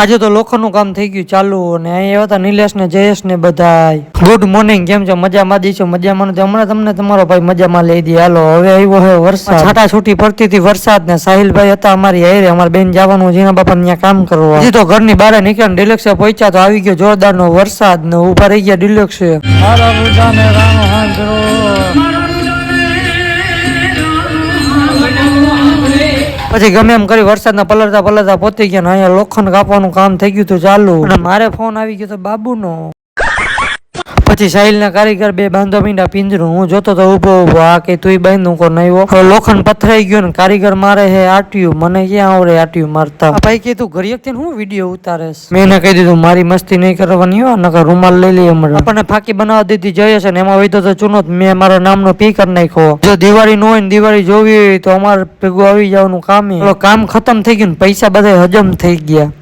આજે તો લોખંડનું કામ થઈ ગયું ચાલુ અને અહીંયા હતા નિલેશ ને જયેશ ને બધાય. ગુડ મોર્નિંગ કેમ છો? મજામાં દીશો મજામાં નથી? હમણાં તમને તમારો ભાઈ મજામાં લઈ દે. હાલો હવે આવ્યો હે વરસાદ. છાટા છૂટી પડતી હતી વરસાદ ને સાહિલભાઈ હતા અમારી હારે અમારે બેન જવાનું જીના બાપા ત્યાં કામ કરવા. હજી તો ઘરની બહાર નીકળ્યા ડિલેક્સે પહોંચ્યા તો આવી ગયો જોરદાર નો વરસાદ ને ઊભા રહી ગયા ડિલેક્સે પછી ગમે એમ કરી વરસાદના પલરતા પલરતા પહોંચી ગયા અહીંયા લોખંડ કાપવાનું કામ થઈ ગયું હતું ચાલુ. અને મારે ફોન આવી ગયો તો બાબુનો. પછી સાહિલના કારીગર બે બાંધો મીંડા પિંજરું. હું જોતો તો ઊભો ઊભો આ કે તું બાંધું કો નહીં લોખંડ પથરાઈ ગયો ને કારીગર મારે હે આટ્યું મને ક્યાં આવડે આટ્યું મારતા? ભાઈ કે તું ઘરે હું વીડિયો ઉતારેશ? મેં એને કહી દીધું મારી મસ્તી નહીં કરવાની હોય નકર રૂમાલ લઈ લઈએ મને આપણને ફાકી બનાવવા દીધી જઈએ છે ને એમાં વૈધો તો ચૂનો મેં મારા નામનો પી કરી નાખ્યો. જો દિવાળી ન હોય ને દિવાળી જોવી હોય તો અમારે ભેગું આવી જવાનું કામ. કામ ખતમ થઈ ગયું ને પૈસા બધા હજમ થઈ ગયા.